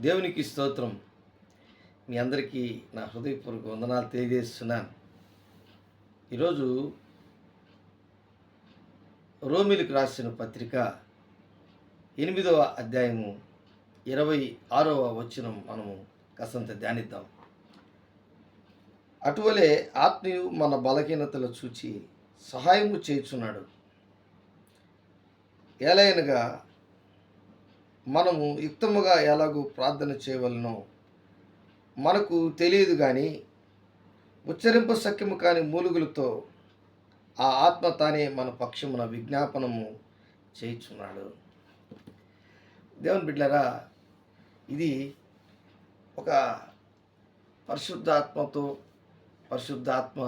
దేవునికి స్తోత్రం. మీ అందరికీ నా హృదయపూర్వక వందనాలు తెలియజేస్తున్నాను. ఈరోజు రోమిలకు రాసిన పత్రిక ఎనిమిదవ అధ్యాయము ఇరవై ఆరవ వచనం మనము కాసంత ధ్యానిద్దాం. అటువలే ఆత్మీయు మన బలహీనతలు చూచి సహాయము చేయుచున్నాడు. ఎలయనగా మనము యుక్తముగా ఎలాగూ ప్రార్థన చేయవలనో మనకు తెలియదు కానీ ఉచ్చరింప సఖ్యము కాని మూలుగులతో ఆ ఆత్మ తానే మన పక్షమున విజ్ఞాపనము చేయుచున్నాడు. దేవుని బిడ్డరా ఇది ఒక పరిశుద్ధాత్మతో పరిశుద్ధాత్మ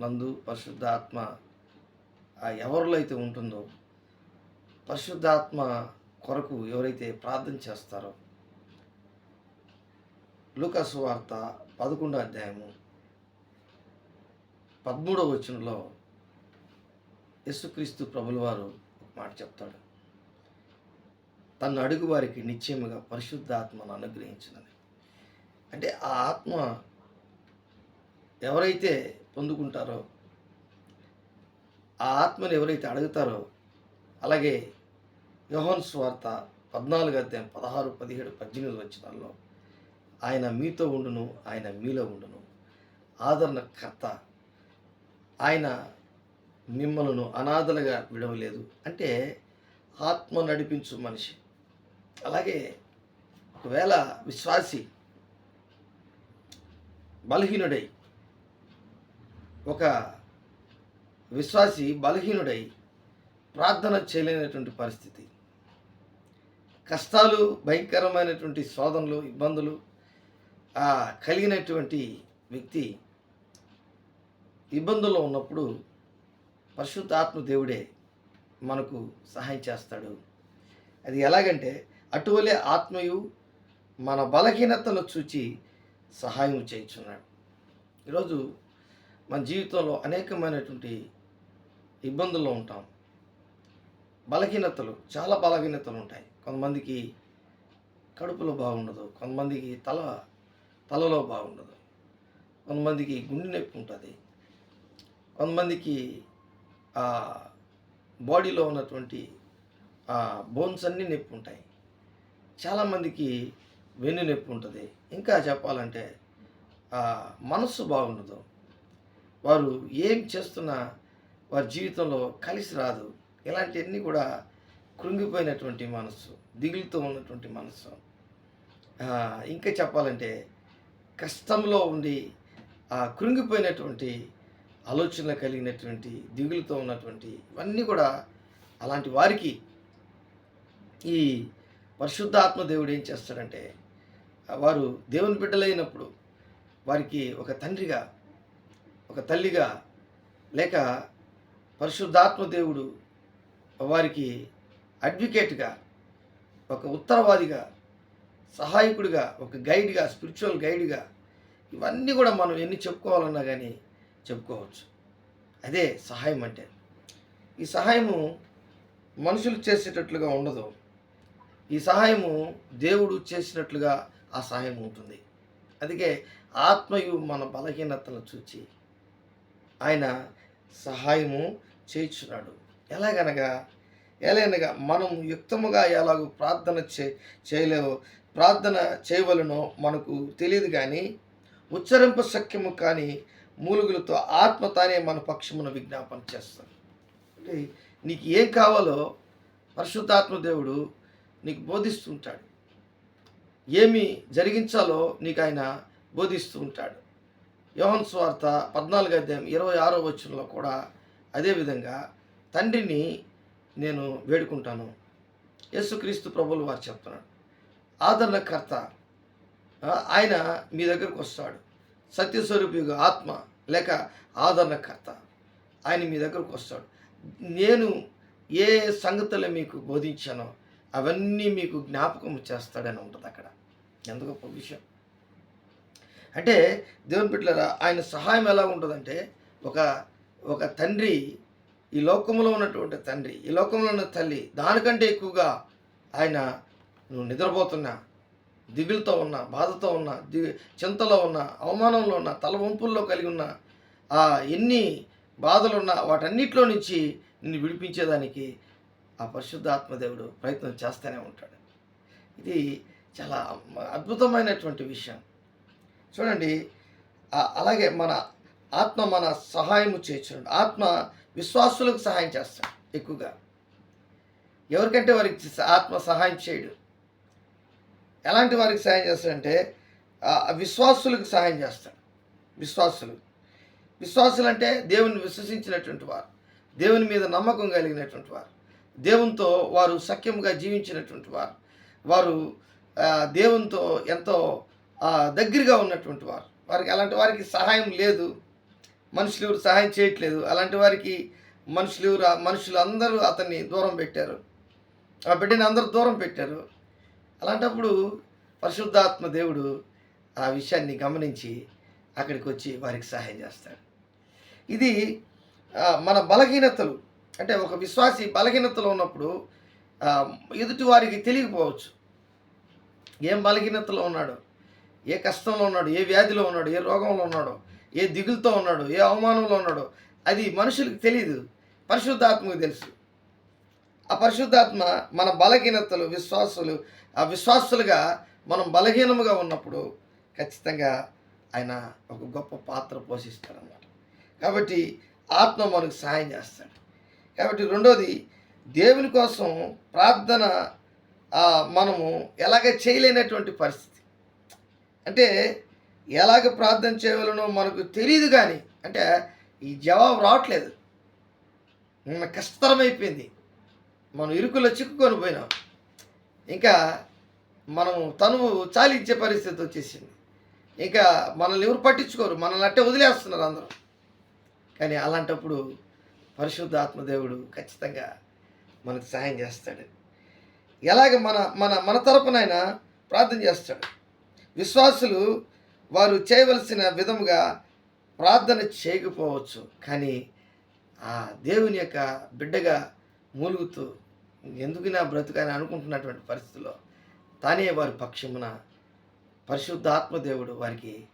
నందు పరిశుద్ధాత్మ ఆ ఎవరిలో అయితే ఉంటుందో పరిశుద్ధాత్మ కొరకు ఎవరైతే ప్రార్థన చేస్తారో. లూకాసు వార్త పదకొండో అధ్యాయము పదమూడవ వచనంలో యేసుక్రీస్తు ప్రభుల వారు ఒక మాట చెప్తాడు. తన అడుగు వారికి నిశ్చయముగా పరిశుద్ధాత్మను అనుగ్రహించినది. అంటే ఆ ఆత్మ ఎవరైతే పొందుకుంటారో ఆ ఆత్మను ఎవరైతే అడుగుతారో అలాగే యోహన్ స్వార్త పద్నాలుగు అధ్యాయం పదహారు పదిహేడు పద్దెనిమిది వచ్చినాల్లో ఆయన మీతో ఉండును ఆయన మీలో ఉండును. ఆదరణకర్త ఆయన మిమ్మల్ని అనాథలుగా విడవలేదు. అంటే ఆత్మ నడిపించు మనిషి. అలాగే ఒకవేళ విశ్వాసి బలహీనుడై ఒక విశ్వాసి బలహీనుడై ప్రార్థన చేయలేనటువంటి పరిస్థితి. కష్టాలు భయంకరమైనటువంటి శోధనలు ఇబ్బందులు కలిగినటువంటి వ్యక్తి ఇబ్బందుల్లో ఉన్నప్పుడు పరిశుద్ధ ఆత్మ దేవుడే మనకు సహాయం చేస్తాడు. అది ఎలాగంటే అటువలే ఆత్మయు మన బలహీనతను చూచి సహాయం చేయించున్నాడు. ఈరోజు మన జీవితంలో అనేకమైనటువంటి ఇబ్బందుల్లో ఉంటాం. బలహీనతలు చాలా బలహీనతలు ఉంటాయి. కొంతమందికి కడుపులో బాగుండదు కొంతమందికి తల తలలో బాగుండదు కొంతమందికి గుండె నొప్పి ఉంటుంది కొంతమందికి ఆ బాడీలో ఉన్నటువంటి ఆ బోన్స్ అన్నీ నొప్పి ఉంటాయి. చాలామందికి వెన్ను నొప్పి ఉంటుంది. ఇంకా చెప్పాలంటే ఆ మనస్సు బాగుండదు. వారు ఏం చేస్తున్నా వారి జీవితంలో కలిసి రాదు. ఇలాంటివన్నీ కూడా కృంగిపోయినటువంటి మనస్సు దిగులుతో ఉన్నటువంటి మనస్సు. ఇంకా చెప్పాలంటే కష్టంలో ఉండి ఆ కృంగిపోయినటువంటి ఆలోచన కలిగినటువంటి దిగులుతో ఉన్నటువంటి ఇవన్నీ కూడా అలాంటి వారికి ఈ పరిశుద్ధాత్మ దేవుడు ఏం చేస్తాడంటే వారు దేవుని బిడ్డలైనప్పుడు వారికి ఒక తండ్రిగా ఒక తల్లిగా లేక పరిశుద్ధాత్మ దేవుడు వారికి అడ్వకేట్గా ఒక ఉత్తరవాదిగా సహాయకుడిగా ఒక గైడ్గా స్పిరిచువల్ గైడ్గా ఇవన్నీ కూడా మనం ఎన్ని చెప్పుకోవాలన్నా కానీ చెప్పుకోవచ్చు. అదే సహాయం అంటే. ఈ సహాయము మనుషులు చేసేటట్లుగా ఉండదు. ఈ సహాయము దేవుడు చేసినట్లుగా ఆ సహాయం ఉంటుంది. అందుకే ఆత్మయు మన బలహీనతను చూచి ఆయన సహాయము చేయించున్నాడు. ఎలాగనగా ఎలాగనగా మనం యుక్తముగా ఎలాగో ప్రార్థన చే చేయలేవు. ప్రార్థన చేయవలనో మనకు తెలియదు కానీ ఉచ్చరింప సఖ్యము కానీ మూలుగులతో ఆత్మ తానే మన పక్షమును విజ్ఞాపన చేస్తాను అంటే నీకు ఏం కావాలో పరిశుద్ధాత్మ దేవుడు నీకు బోధిస్తుంటాడు. ఏమి జరిగించాలో నీకు ఆయన బోధిస్తూ ఉంటాడు. యోహన్ స్వార్త పద్నాలుగు అధ్యాయం ఇరవై ఆరో వచనంలో కూడా అదేవిధంగా తండ్రిని నేను వేడుకుంటాను. యేసుక్రీస్తు ప్రభులు వారు చెప్తున్నాడు ఆదరణకర్త ఆయన మీ దగ్గరకు వస్తాడు. సత్యస్వరూపిగా ఆత్మ లేక ఆదరణకర్త ఆయన మీ దగ్గరకు వస్తాడు. నేను ఏ సంగతులు మీకు బోధించానో అవన్నీ మీకు జ్ఞాపకం చేస్తాడని ఉంటుంది అక్కడ. ఎంత గొప్ప విషయం. అంటే దేవుని బిడ్డలారా ఆయన సహాయం ఎలా ఉంటుందంటే ఒక ఒక తండ్రి ఈ లోకంలో ఉన్నటువంటి తండ్రి ఈ లోకంలో ఉన్న తల్లి దానికంటే ఎక్కువగా ఆయన నువ్వు నిద్రపోతున్నా దిగులుతో ఉన్న బాధతో ఉన్న ది చింతలో ఉన్న అవమానంలో ఉన్న తల వంపుల్లో కలిగి ఉన్న ఆ ఎన్ని బాధలున్నా వాటన్నిటిలో నుంచి నిన్ను విడిపించేదానికి ఆ పరిశుద్ధాత్మదేవుడు ప్రయత్నం చేస్తూనే ఉంటాడు. ఇది చాలా అద్భుతమైనటువంటి విషయం. చూడండి అలాగే మన ఆత్మ మన సహాయము చేయచ్చు ఆత్మ విశ్వాసులకు సహాయం చేస్తాడు ఎక్కువగా. ఎవరికంటే వారికి ఆత్మ సహాయం చేయడు. ఎలాంటి వారికి సహాయం చేస్తాడంటే విశ్వాసులకు సహాయం చేస్తాడు. విశ్వాసులు. విశ్వాసులు అంటే దేవుని విశ్వసించినటువంటి వారు. దేవుని మీద నమ్మకం కలిగినటువంటి వారు. దేవునితో వారు సఖ్యముగా జీవించినటువంటి వారు. వారు దేవునితో ఎంతో దగ్గరగా ఉన్నటువంటి వారు. వారికి అలాంటి వారికి సహాయం లేదు. మనుషులు ఎవరు సహాయం చేయట్లేదు. అలాంటి వారికి మనుషులు ఎవరు మనుషులు అందరూ అతన్ని దూరం పెట్టారు. ఆ బిడ్డని అందరూ దూరం పెట్టారు. అలాంటప్పుడు పరిశుద్ధాత్మ దేవుడు ఆ విషయాన్ని గమనించి అక్కడికి వచ్చి వారికి సహాయం చేస్తాడు. ఇది మన బలహీనతలు. అంటే ఒక విశ్వాసి బలహీనతలో ఉన్నప్పుడు ఎదుటి వారికి తెలియకపోవచ్చు. ఏం బలహీనతలో ఉన్నాడు? ఏ కష్టంలో ఉన్నాడు? ఏ వ్యాధిలో ఉన్నాడు? ఏ రోగంలో ఉన్నాడో? ఏ దిగులుతో ఉన్నాడో ఏ అవమానంలో ఉన్నాడో అది మనుషులకు తెలియదు పరిశుద్ధాత్మకు తెలుసు. ఆ పరిశుద్ధాత్మ మన బలహీనతలు విశ్వాసులు ఆ విశ్వాసులుగా మనం బలహీనముగా ఉన్నప్పుడు ఖచ్చితంగా ఆయన ఒక గొప్ప పాత్ర పోషిస్తాడనమాట కాబట్టి ఆత్మ మనకు సహాయం చేస్తాడు. కాబట్టి రెండోది దేవుని కోసం ప్రార్థన మనము ఎలాగ చేయలేనటువంటి పరిస్థితి. అంటే ఎలాగ ప్రార్థన చేయవలనో మనకు తెలియదు కానీ అంటే ఈ జవాబు రావట్లేదు. కష్టతరమైపోయింది మనం ఇరుకులో చిక్కుకొని పోయినాం. ఇంకా మనం తనువు చాలించే పరిస్థితి వచ్చేసింది. ఇంకా మనల్ని ఎవరు పట్టించుకోరు. మనల్ని అట్టే వదిలేస్తున్నారు అందరూ. కానీ అలాంటప్పుడు పరిశుద్ధ ఆత్మదేవుడు ఖచ్చితంగా మనకు సహాయం చేస్తాడు. ఎలాగ మన మన మన తరపునైనా ప్రార్థన చేస్తాడు. విశ్వాసులు వారు చేయవలసిన విధముగా ప్రార్థన చేయకపోవచ్చు. కానీ ఆ దేవుని యొక్క బిడ్డగా మూలుగుతూ ఎందుకు నా బ్రతుకని అనుకుంటున్నటువంటి పరిస్థితుల్లో తానే వారి పక్షమున పరిశుద్ధాత్మదేవుడు వారికి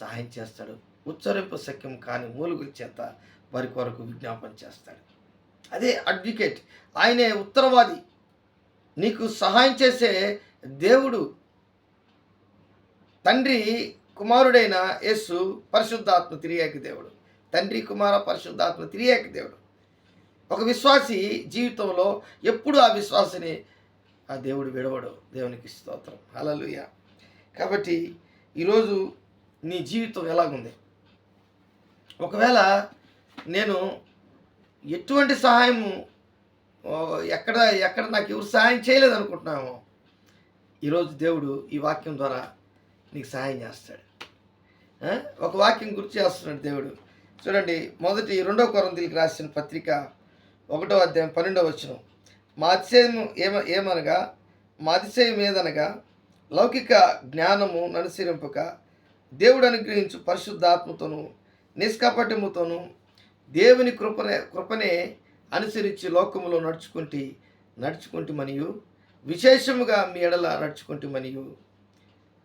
సహాయం చేస్తాడు. ఉచ్చరింపు సఖ్యం కాని మూలుగుల చేత వారి కొరకు విజ్ఞాపన చేస్తాడు. అదే అడ్వకేట్ ఆయనే ఉత్తరవాది. నీకు సహాయం చేసే దేవుడు తండ్రి కుమారుడైన యస్సు పరిశుద్ధాత్మ తిరియాకి దేవుడు. తండ్రి కుమార పరిశుద్ధాత్మ తిరియాకి దేవుడు. ఒక విశ్వాసి జీవితంలో ఎప్పుడు ఆ విశ్వాసిని ఆ దేవుడు విడవడు. దేవునికి స్తోత్రం. అలలుయ కాబట్టి ఈరోజు నీ జీవితం ఎలాగుంది? ఒకవేళ నేను ఎటువంటి సహాయము ఎక్కడ ఎక్కడ నాకు ఎవరు సహాయం చేయలేదు అనుకుంటున్నామో ఈరోజు దేవుడు ఈ వాక్యం ద్వారా నీకు సహాయం చేస్తాడు. ఒక వాక్యం గుర్తు చేస్తున్నాడు దేవుడు. చూడండి మొదటి రెండవ కొరందికి రాసిన పత్రిక ఒకటో అధ్యాయం పన్నెండవ వచ్చిన మా అతిశయం ఏమ ఏమనగా మా అతిశయం ఏదనగా లౌకిక జ్ఞానము అనుసరింపక దేవుడు అనుగ్రహించు పరిశుద్ధాత్మతోను నిష్కపటముతోను దేవుని కృపనే కృపనే అనుసరించి లోకములో నడుచుకుంటే నడుచుకుంటే మరియు విశేషముగా మీ ఎడల నడుచుకుంటే మరియు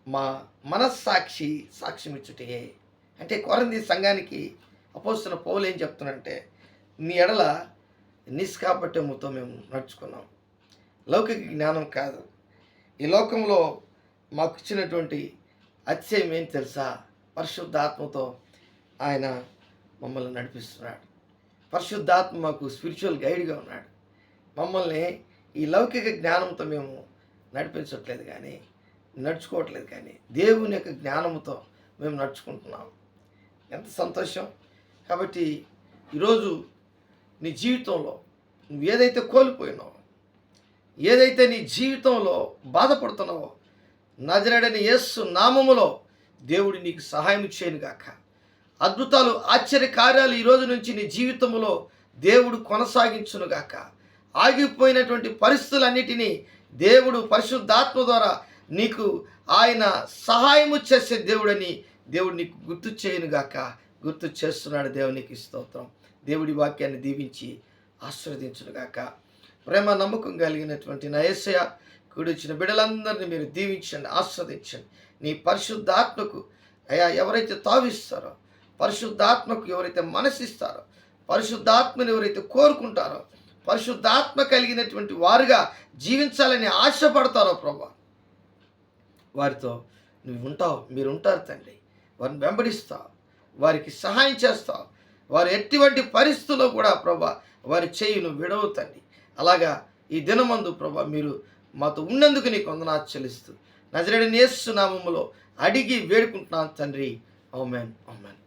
మా మనస్సాక్షి సాక్ష్యమిచ్చుటే అంటే కొరంది సంఘానికి అపోస్తున్న పౌలు ఏం చెప్తున్నాడంటే మీ ఎడల నిష్కాపట్యముతో మేము నడుచుకున్నాం. లౌకిక జ్ఞానం కాదు. ఈ లోకంలో మాకు ఇచ్చినటువంటి అతిశయం ఏం తెలుసా? పరిశుద్ధాత్మతో ఆయన మమ్మల్ని నడిపిస్తున్నాడు. పరిశుద్ధాత్మ మాకు స్పిరిచువల్ గైడ్గా ఉన్నాడు. మమ్మల్ని ఈ లౌకిక జ్ఞానంతో మేము నడిపించట్లేదు కానీ నడుచుకోవట్లేదు కానీ దేవుని యొక్క జ్ఞానంతో మేము నడుచుకుంటున్నాం. ఎంత సంతోషం. కాబట్టి ఈరోజు నీ జీవితంలో నువ్వు ఏదైతే కోల్పోయినావో ఏదైతే నీ జీవితంలో బాధపడుతున్నావో నజరడని యస్సు నామములో దేవుడు నీకు సహాయం చేయను గాక. అద్భుతాలు ఆశ్చర్య కార్యాలు ఈ రోజు నుంచి నీ జీవితంలో దేవుడు కొనసాగించునుగాక ఆగిపోయినటువంటి పరిస్థితులన్నిటినీ దేవుడు పరిశుద్ధాత్మ ద్వారా నీకు ఆయన సహాయము చేసే దేవుడని దేవుడు నీకు గుర్తు చేయను గాక గుర్తు చేస్తున్నాడు దేవునికి స్తోత్రం. దేవుడి వాక్యాన్ని దీవించి ఆశీర్వదించును గాక. ప్రేమ నమ్మకం కలిగినటువంటి నా యేసయ్య కూడి వచ్చిన మీరు దీవించండి ఆస్వాదించండి నీ పరిశుద్ధాత్మకు అయా ఎవరైతే తావిస్తారో పరిశుద్ధాత్మకు ఎవరైతే మనసిస్తారో పరిశుద్ధాత్మను ఎవరైతే కోరుకుంటారో పరిశుద్ధాత్మ కలిగినటువంటి వారుగా జీవించాలని ఆశపడతారో ప్రభా. వారితో నువ్వు ఉంటావు మీరు ఉంటారు తండ్రి. వారిని వెంబడిస్తావు వారికి సహాయం చేస్తావు వారు ఎటువంటి పరిస్థితుల్లో కూడా ప్రభా వారి చేయి నువ్వు విడవు తండ్రి. అలాగా ఈ దినమందు ప్రభా మీరు మాతో ఉన్నందుకు నీకు వందనాలు చెల్లిస్తూ నజరడి నేస్సు నామములో అడిగి వేడుకుంటున్నాను తండ్రి. ఓమెన్ ఓమెన్